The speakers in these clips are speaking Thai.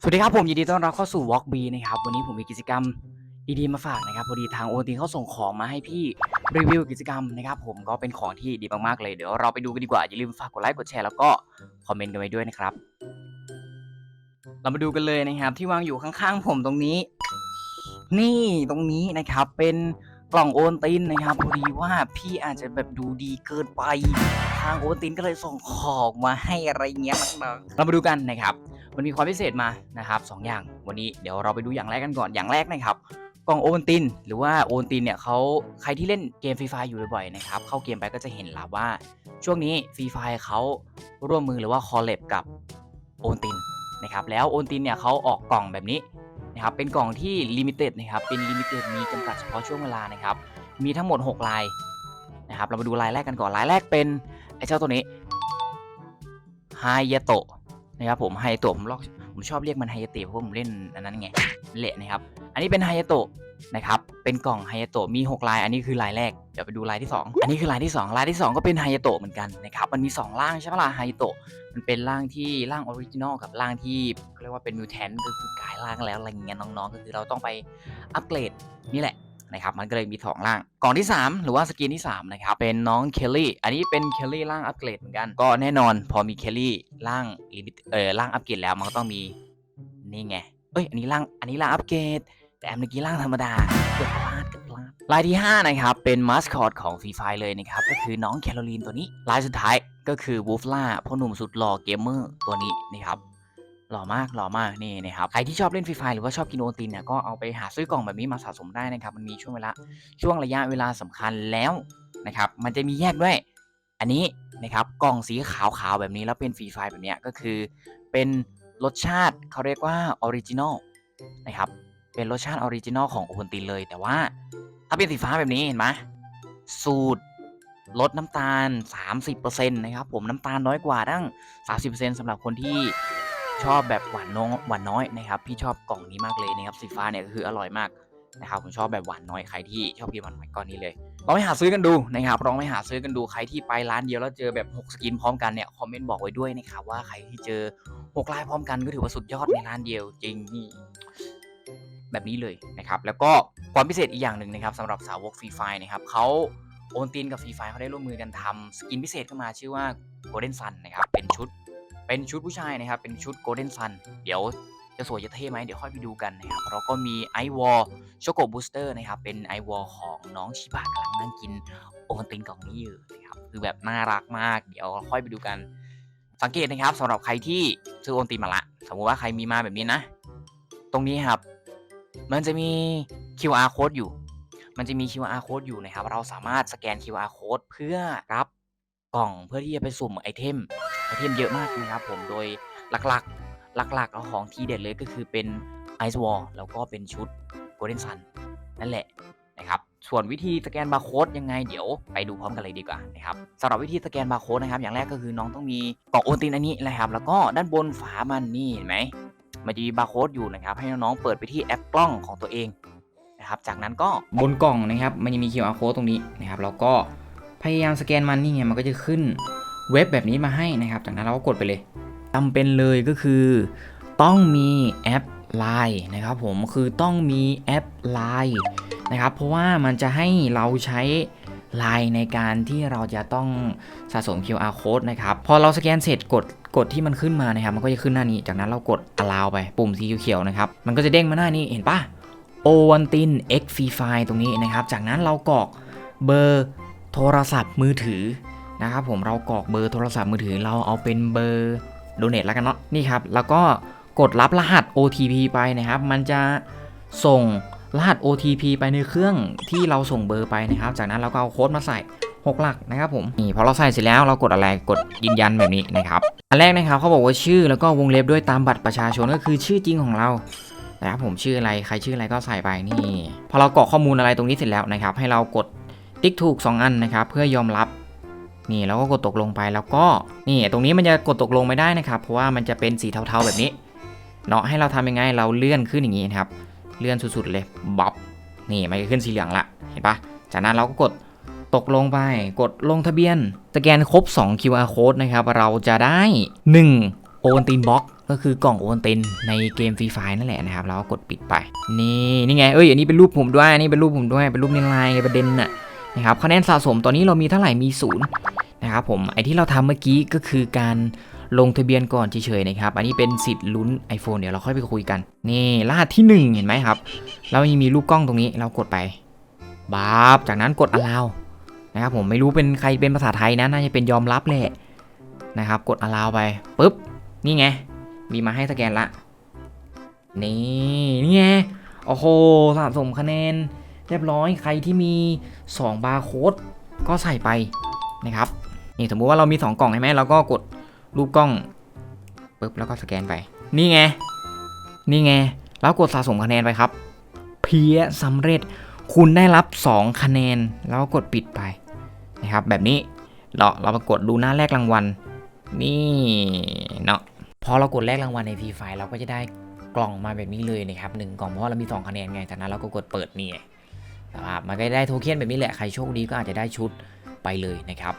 สวัสดีครับผมยินดีต้อนรับเข้าสู่ Walk B นะครับวันนี้ผมมีกิจกรรมดีๆมาฝากนะครับพอดีทางโอทีเขาส่งของมาให้พี่รีวิวกิจกรรมนะครับผมก็เป็นของที่ดีมากๆเลยเดี๋ยวเราไปดูกันดีกว่าอย่าลืมฝากกดไลค์กดแชร์แล้วก็คอมเมนต์กันไว้ด้วยนะครับ เรามาดูกันเลยนะครับที่วางอยู่ข้างๆผมตรงนี้ นี่ตรงนี้นะครับเป็น กล่องโอนตินนะครับพอดีว่าพี่อาจจะแบบดูดีเกินไป ทางโอนตินก็เลยส่งของมาให้อะไรเงี้ยน้องๆเรามาดูกันนะครับ มันมีความพิเศษมานะครับสองอย่างวันนี้เดี๋ยวเราไปดูอย่างแรกกันก่อนอย่างแรกนะครับกล่องโอนติน หรือว่าโอนตินเนี่ยเขาใครที่เล่นเกมฟรีไฟอยู่บ่อยๆนะครับเข้าเกมไปก็จะเห็นแล้วว่า ช่วงนี้ฟรีไฟเขาร่วมมือหรือว่าคอลเลบกับโอนตินนะครับแล้วโอนตินเนี่ยเขาออกกล่องแบบนี้ นะครับเป็นกล่องที่ลิมิเต็ดนะครับเป็นลิมิเต็ดมีจำกัดเฉพาะช่วงเวลานะครับมีทั้งหมด 6 ลายนะครับเรามาดูลายแรกกันก่อนลายแรกเป็นไอ้เจ้าตัวนี้ไฮยาโตะนะครับผมไฮยาโตะผมลอกผมชอบเรียกมันไฮยาเตะเพราะผมเล่นอันนั้นไงเละนะครับอันนี้เป็นไฮยาโตะ นะครับ เป็นกล่องไฮยาโตะมี 6 ลาย อันนี้คือลายแรก เดี๋ยวไปดูลายที่ 2 อันนี้คือลายที่ 2 ลายที่ 2 ก็เป็นไฮยาโตะเหมือนกันนะครับ มันมี 2 ร่างใช่ไหมล่ะไฮยาโตะ มันเป็นร่างที่ร่างออริจินอลกับร่างที่เขาเรียกว่าเป็นมิวแทนก็คือกลายร่างแล้วอะไรเงี้ยน้องๆ ก็คือเราต้องไปอัปเกรดนี่แหละนะครับ มันก็เลยมีสองร่าง กล่องที่ 3 หรือว่าสกินที่3นะครับ เป็นน้องเคลลี่ อันนี้เป็นเคลลี่ร่างอัปเกรดเหมือนกัน ก็แน่นอนพอมีเคลลี่ร่างลิมิตเออร่างอัปเกรดแล้วมันก็ต้องมีนี่ไง เอ้ย อันนี้ร่าง อันนี้ร่างอัปเกรด แต่เมื่อกี้ร่างธรรมดาเกือบพลาดเกือบพลาดลายที่ 5 นะครับ เป็นมาสคอตของฟรีไฟเลยนะครับ ก็คือน้องแคโรลีนตัวนี้ลายสุดท้ายก็คือวูฟล่าพ่อหนุ่มสุดหล่อเกมเมอร์ตัวนี้นะครับหล่อมากหล่อมากนี่นะครับใครที่ชอบเล่นฟรีไฟหรือว่าชอบกินโอตินเนี่ยก็เอาไปหาซื้อกล่องแบบนี้มาสะสมได้นะครับ มันมีช่วงเวลาช่วงระยะเวลาสำคัญแล้วนะครับ มันจะมีแยกด้วย อันนี้นะครับกล่องสีขาวๆแบบนี้แล้วเป็นฟรีไฟแบบนี้ก็คือ เป็นรสชาติเขาเรียกว่าออริจินอลนะครับ เป็นรสชาติออริจินอลของโอวัลตินเลย แต่ว่า ถ้าเป็นสีฟ้าแบบนี้เห็นไหมสูตรลดน้ำตาล 30%นะครับผมน้ำตาลน้อยกว่าตั้ง 30%สำหรับคนที่ชอบแบบหวานน้อยหวานน้อยนะครับ พี่ชอบกล่องนี้มากเลยนะครับสีฟ้าเนี่ยก็คืออร่อยมากนะครับผมชอบแบบหวานน้อยใครที่ชอบกินหวานน้อยก้อนนี้เลยลองไปหาซื้อกันดูนะครับลองไปหาซื้อกันดูใครที่ไปร้านเดียวแล้วเจอแบบ 6 สกินพร้อมกันเนี่ยคอมเมนต์บอกไว้ด้วยนะครับว่าใครที่เจอ 6 ลายพร้อมกันก็ถือว่าสุดยอดในร้านเดียวจริงนี่ แบบนี้เลยนะครับ แล้วก็ความพิเศษอีกอย่างหนึ่งนะครับสำหรับสาวกฟรีไฟนะครับเขาโอนตินกับฟรีไฟเขาได้ร่วมมือกันทำสกินพิเศษขึ้นมาชื่อว่า Golden Sun นะครับ เป็นชุด เป็นชุดผู้ชายนะครับ เป็นชุด Golden Sun เดี๋ยวจะสวยจะเท่ไหมเดี๋ยวค่อยไปดูกันนะครับแล้วก็มีไอวอลช็อกโกบูสเตอร์นะครับ เป็นไอวอลของน้องชิบะกำลังนั่งกินโอวัลตินกล่องนี้อยู่นะครับ คือแบบน่ารักมาก เดี๋ยวค่อยไปดูกัน สังเกตนะครับสำหรับใครที่ซื้อโอนตินมาละ สมมติว่าใครมีมาแบบนี้นะ ตรงนี้ครับ มันจะมี QR code อยู่ มันจะมี QR code อยู่นะครับ เราสามารถสแกน QR code เพื่อรับกล่องเพื่อที่จะไปสุ่มไอเทม ไอเทมเยอะมากนะครับผม โดยหลักๆ หลักๆ เอาของทีเด็ดเลยก็คือเป็น Ice Wall แล้วก็เป็นชุด Golden Sun นั่นแหละนะครับ ส่วนวิธีสแกนบาร์โค้ดยังไงเดี๋ยวไปดูพร้อมกันเลยดีกว่านะครับสำหรับวิธีสแกนบาร์โค้ดนะครับ อย่างแรกก็คือน้องต้องมีกล่องโอนตินอันนี้นะครับ แล้วก็ด้านบนฝามันนี่เห็นไหม มันจะมีบาร์โค้ดอยู่นะครับให้น้องๆเปิดไปที่แอปกล้องของตัวเองนะครับจากนั้นก็บนกล่องนะครับมันจะมี QR code ตรงนี้นะครับแล้วก็พยายามสแกนมันนี่ไงมันก็จะขึ้นเว็บแบบนี้มาให้นะครับ จากนั้นเราก็กดไปเลยจำเป็นเลยก็คือ ต้องมีแอป Line นะครับผมคือต้องมีแอป Line นะครับเพราะว่ามันจะให้เราใช้ Line ในการที่เราจะต้องสะสม QR code นะครับ พอเราสแกนเสร็จกด กดที่มันขึ้นมานะครับ มันก็จะขึ้นหน้านี้ จากนั้นเรากด allow ไปปุ่มสีเขียวๆนะครับ มันก็จะเด้งมาหน้านี้ เห็นปะ o อวันติน X Free File ตรงนี้นะครับ จากนั้นเรากรอกเบอร์โทรศัพท์มือถือนะครับผม เรากรอกเบอร์โทรศัพท์มือถือ เราเอาเป็นเบอร์โดเนทแล้วกันเนาะ นี่ครับ แล้วก็กดรับรหัส OTP ไปนะครับ มันจะส่งรหัส OTP ไปในเครื่องที่เราส่งเบอร์ไปนะครับ จากนั้นเราก็เอาโค้ดมาใส่ 6 หลักนะครับผมนี่พอเราใส่เสร็จแล้วเรากดอะไรกดยืนยันแบบนี้นะครับอันแรกนะครับเขาบอกว่าชื่อแล้วก็วงเล็บด้วยตามบัตรประชาชนก็คือชื่อจริงของเรานะครับผมชื่ออะไรใครชื่ออะไรก็ใส่ไปนี่ พอเรากรอกข้อมูลอะไรตรงนี้เสร็จแล้วนะครับ ให้เรากดติ๊กถูก 2 อันนะครับ เพื่อยอมรับนี่แล้วก็กดตกลงไปแล้วก็นี่ตรงนี้มันจะกดตกลงไม่ได้นะครับ เพราะว่ามันจะเป็นสีเทาๆแบบนี้เนาะให้เราทำยังไงเราเลื่อนขึ้นอย่างนี้นะครับ เลื่อนสุดๆเลยบ๊อบนี่มันจะขึ้นสีเหลืองละเห็นปะจากนั้นเราก็กด ตกลงไป กดลงทะเบียน สแกนครบ 2 QR code นะครับ เราจะได้ 1 โอนตินบ็อกก็คือกล่องโอนตินในเกมฟรีไฟนั่นแหละนะครับ แล้วก็กดปิดไป นี่นี่ไง เอ้ย อันนี้เป็นรูปผมด้วยอันนี่เป็นรูปผมด้วย เป็นรูปในไลน์ไงประเด็นน่ะนะครับคะแนนสะสมตอนนี้เรามีเท่าไหร่ มีศูนย์นะครับผม ไอที่เราทำเมื่อกี้ก็คือการลงทะเบียนก่อนเฉยๆนะครับ อันนี้เป็นสิทธิ์ลุ้น iPhone เดี๋ยวเราค่อยไปคุยกัน นี่รหัสที่หนึ่งเห็นไหมครับแล้วยังมีรูปกล้องตรงนี้ เรากดไปบาบจากนั้นกด allow นะครับผมไม่รู้เป็นใครเป็นภาษาไทยนะน่าจะเป็นยอมรับแหละนะครับ กด allow ไปปุ๊บนี่ไง มีมาให้สแกนละ นี่นี่ไงโอ้โหสะสมคะแนน เรียบร้อยใครที่มี 2 บาร์โค้ดก็ใส่ไปนะครับนี่สมมุติว่าเรามี 2 กล่องใช่ไหมเราก็กดรูปกล้องปึ๊บแล้วก็สแกนไป นี่ไง นี่ไง แล้วกดสะสมคะแนนไปครับ เพียสำเร็จคุณได้รับ 2 คะแนน แล้วกดปิดไป นะครับ แบบนี้เราเรามากดดูหน้าแรกรางวัล นี่เนาะพอเรากดแลกรางวัลในฟรีไฟเราก็จะได้กล่องมาแบบนี้เลยนะครับหนึ่งกล่องเพราะว่าเรามี 2 คะแนนไงจากนั้นเราก็กดเปิดนี่นะครับมันก็ได้โทเค็นแบบนี้แหละใครโชคดีก็อาจจะได้ชุดไปเลยนะครับ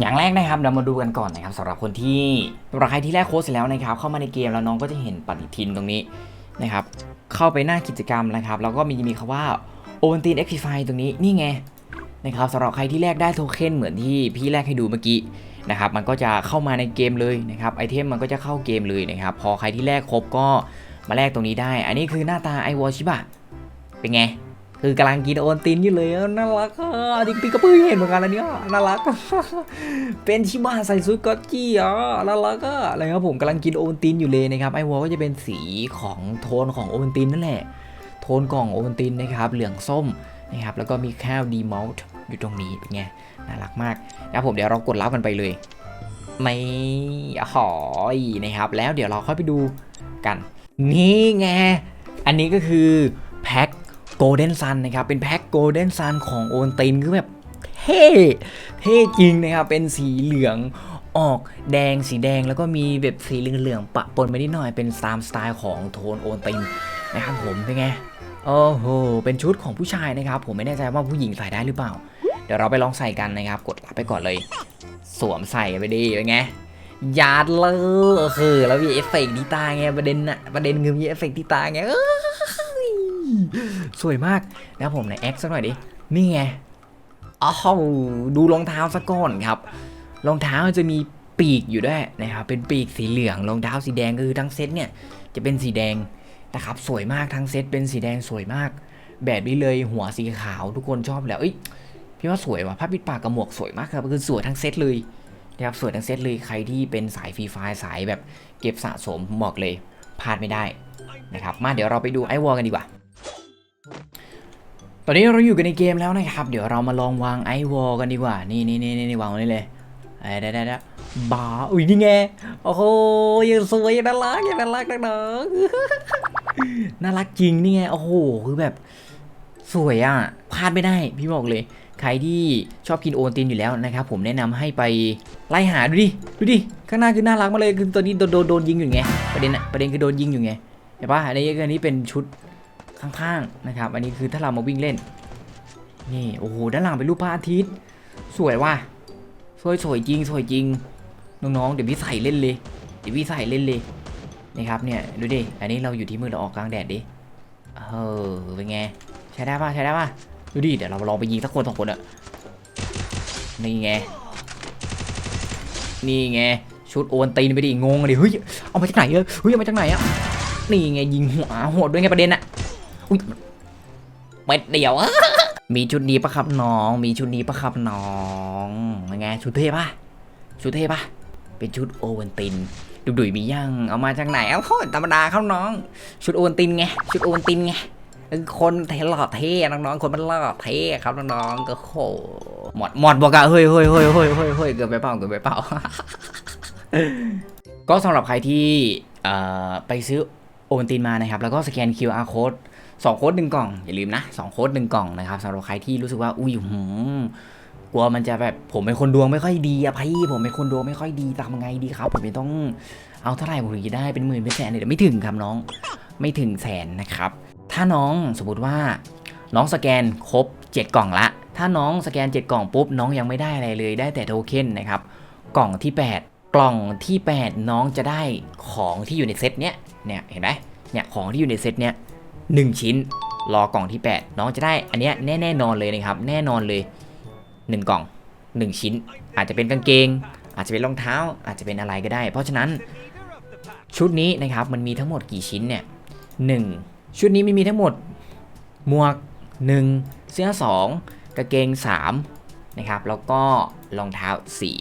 อย่างแรกนะครับเรามาดูกันก่อนนะครับสำหรับคนที่สำหรับใครที่แลกโค้ดเสร็จแล้วนะครับ เข้ามาในเกมแล้วน้องก็จะเห็นปฏิทินตรงนี้นะครับ เข้าไปหน้ากิจกรรมนะครับ แล้วก็มีมีคำว่าโอวันตีนเอ็กซ์ไฟตรงนี้นี่ไง นะครับสำหรับใครที่แลกได้โทเค็นเหมือนที่พี่แลกให้ดูเมื่อกี้นะครับมันก็จะเข้ามาในเกมเลยนะครับไอเทมมันก็จะเข้าเกมเลยนะครับพอใครที่แลกครบก็มาแลกตรงนี้ได้ อันนี้คือหน้าตาไอวอชิบะเป็นไง คือกำลังกินโอนตินอยู่เลยน่ารักอะจริงๆก็เพิ่งเห็นเหมือนกันอันเนี้ยน่ารัก เป็นชิบะใส่ซุดก็อจี้อะน่ารักอะอะไรครับผมกำลังกินโอนตินอยู่เลยนะครับไอวอก็จะเป็นสีของโทนของโอนตินนั่นแหละ โทนกล่องโอนตินนะครับเหลืองส้ม นะครับแล้วก็มีแค่ดีมอลต์อยู่ตรงนี้เป็นไงน่ารักมากนะผมเดี๋ยวเรากดรับกันไปเลยไม่หอยนะครับ แล้วเดี๋ยวเราค่อยไปดูกัน นี่ไง อันนี้ก็คือแพ็คโกลเด้นซันนะครับ เป็นแพ็คโกลเด้นซันของโอนตินคือแบบเท่เท่จริงนะครับ เป็นสีเหลืองออกแดงสีแดงแล้วก็มีแบบสีเหลืองๆปะปนไปนิดหน่อยเป็นตามสไตล์ของโทนโอนตินนะครับผมเป็นไง โอ้โห เป็นชุดของผู้ชายนะครับ ผมไม่แน่ใจว่าผู้หญิงใส่ได้หรือเปล่า เดี๋ยวเราไปลองใส่กันนะครับ กดรับไปก่อนเลย สวมใส่ไปดีเป็นไงยาดเลยคือแล้วมีเอฟเฟกต์ที่ตาไงประเด็นอะประเด็นคือมีเอฟเฟกต์ที่ตาไงสวยมากแล้วผมไหนแอคสักหน่อยดิ นี่ไงอ้าวดูรองเท้าซะก่อนครับ รองเท้าจะมีปีกอยู่ด้วยนะครับ เป็นปีกสีเหลือง รองเท้าสีแดงก็คือทั้งเซตเนี่ยจะเป็นสีแดง นะครับสวยมากทั้งเซตเป็นสีแดงสวยมาก แบบนี้เลยหัวสีขาวทุกคนชอบแล้วเอ้ยพี่ว่าสวยว่ะผ้าปิดปากกับหมวกสวยมากครับคือสวยทั้งเซตเลยนะครับสวยทั้งเซตเลยใครที่เป็นสายฟรีไฟล์สายแบบเก็บสะสมผมบอกเลยพลาดไม่ได้นะครับมาเดี๋ยวเราไปดูไอวอลกันดีกว่า ตอนนี้เราอยู่กันในเกมแล้วนะครับ เดี๋ยวเรามาลองวางไอวอลกันดีกว่า นี่นี่นี่นี่วางไว้นี่เลยเอ้ได้ได้ได้บาอุ้ยนี่ไงโอ้โหยังสวยยังน่ารักยังน่ารักนักหนา น่ารักจริงนี่ไง โอ้โห คือแบบ สวยอะ พลาดไม่ได้ พี่บอกเลย ใครที่ชอบกินโอนตินอยู่แล้วนะครับ ผมแนะนำให้ไปไล่หาดูดิ ดูดิ ข้างหน้าคือน่ารักมากเลย คือตัวนี้โดนโดนโดนยิงอยู่ไง ประเด็นอะประเด็นคือโดนยิงอยู่ไงเห็นปะอันนี้อันนี้เป็นชุดข้างๆนะครับ อันนี้คือถ้าเรามาวิ่งเล่น นี่ โอ้โห ด้านหลังเป็นรูปพระอาทิตย์ สวยว่ะ สวยสวยจริง สวยจริง น้องๆ เดี๋ยวพี่ใส่เล่นเลย เดี๋ยวพี่ใส่เล่นเลย นะครับเนี่ยดูดิ อันนี้เราอยู่ที่มือเราออกกลางแดดดิ เออเป็นไง ใช้ได้ป่ะใช้ได้ป่ะดูดิ เดี๋ยวเราลองไปยิงสักคนสองคนอะนี่ไง นี่ไง ชุดโอนตีนไปดิงงดิเฮ้ย เอามาจากไหนเออเฮ้ยเอามาจากไหนอะนี่ไงยิงหัวโหดด้วยไงประเด็นอะอุ้ยเม็ดเดียวอะมีชุดนี้ปะครับน้อง มีชุดนี้ปะครับน้องยังไงชุดเท่ปะชุดเท่ปะ เป็นชุดโอวันตินดุดุยมียังเอามาจากไหนเอ้าโธรรมดาครับน้อง ชุดโอวันตินไงชุดโอวันตินไงคนเทหล่อเท่น้องๆคนมันหล่อเท่ครับน้องๆก็โหหมดหมดบอกอะเฮ้ยเฮ้ยเฮ้ยเฮ้ยเฮ้ยเฮ้ยเกินไปเปล่าเกินไปเปล่าก็สำหรับใครที่ไปซื้อโอนตินมานะครับ แล้วก็สแกน QR code สองโค้ดหนึ่งกล่อง อย่าลืมนะสองโค้ดหนึ่งกล่องนะครับสำหรับใครที่รู้สึกว่า อุ้ยหืม กลัวมันจะแบบผมเป็นคนดวงไม่ค่อยดีอะพี่ผมเป็นคนดวงไม่ค่อยดีทำไงดีครับ ผมไม่ต้องเอาเท่าไหร่ผมถึงจะได้เป็นหมื่นเป็นแสนเนี่ยไม่ถึงครับน้องไม่ถึงแสนนะครับ ถ้าน้องสมมติว่า น้องสแกนครบ 7 กล่องละ ถ้าน้องสแกน 7 กล่องปุ๊บน้องยังไม่ได้อะไรเลยได้แต่โทเค็นนะครับกล่องที่กล่องที่ 8 น้องจะได้ของที่อยู่ในเซตเนี้ยเนี่ยเห็นไหมเนี่ยของที่อยู่ในเซตเนี้ยหนึ่งชิ้นรอกล่องที่ 8 น้องจะได้อันเนี้ยแน่แน่นอนเลยนะครับ แน่นอนเลย 1 กล่อง 1 ชิ้น อาจจะเป็นกางเกง อาจจะเป็นรองเท้า อาจจะเป็นอะไรก็ได้ เพราะฉะนั้นชุดนี้นะครับมันมีทั้งหมดกี่ชิ้นเนี่ยหนึ่งชุดนี้มันมีทั้งหมดหมวก 1 เสื้อ 2 กางเกง 3 นะครับ แล้วก็รองเท้า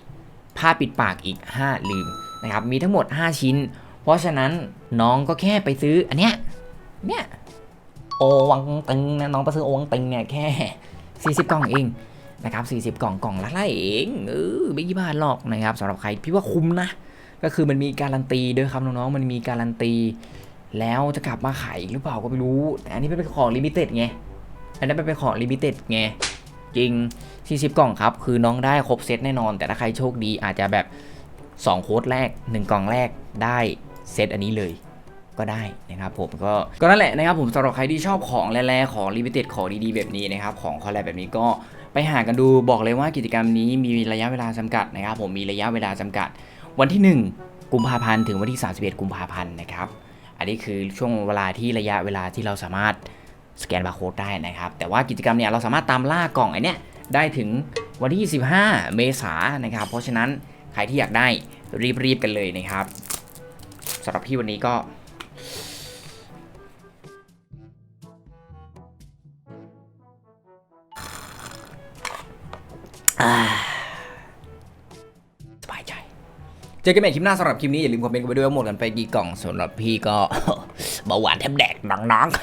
4 ผ้าปิดปากอีก 5 ลืมนะครับ มีทั้งหมด 5 ชิ้น เพราะฉะนั้นน้องก็แค่ไปซื้ออันเนี้ย เนี่ย โอวังตึงนะน้องไปซื้อโอวังตึงเนี่ยแค่ 40 กล่องเอง นะครับ40 กล่องกล่องละไรเองเออไม่กี่บาทหรอกนะครับสำหรับใครพี่ว่าคุ้มนะ ก็คือมันมีการันตีด้วยครับน้องๆมันมีการันตี แล้วจะกลับมาขายหรือเปล่าก็ไม่รู้ แต่อันนี้เป็นของลิมิเต็ดไงอันนั้นเป็นของลิมิเต็ดไงจริง 40 กล่องครับ คือน้องได้ครบเซตแน่นอน แต่ถ้าใครโชคดีอาจจะแบบ 2 โค้ดแรก 1 กล่องแรกได้เซตอันนี้เลยก็ได้นะครับผมก็ก็นั่นแหละนะครับผมสำหรับใครที่ชอบของแร่ๆของลิมิเต็ดของดีๆแบบนี้นะครับของคอลแลบแบบนี้ก็ ไปหากันดูบอกเลยว่ากิจกรรมนี้มีระยะเวลาจำกัดนะครับ ผมมีระยะเวลาจำกัด วันที่ 1 กุมภาพันธ์ถึงวันที่ 31 กุมภาพันธ์นะครับ อันนี้คือช่วงเวลาที่ระยะเวลาที่เราสามารถสแกนบาร์โค้ดได้นะครับ แต่ว่ากิจกรรมเนี่ยเราสามารถตามล่ากล่องไอเนี้ยได้ถึงวันที่ 25 เมษายนนะครับ เพราะฉะนั้นใครที่อยากได้รีบๆกันเลยนะครับสำหรับพี่วันนี้ก็ สบายใจเจอกันใหม่คลิปหน้าสำหรับคลิปนี้อย่าลืมคอมเมนต์กันไปด้วยว่าหมดกันไปกี่กล่องสำหรับพี่ก็เบาหวานแทบแดกน้องๆ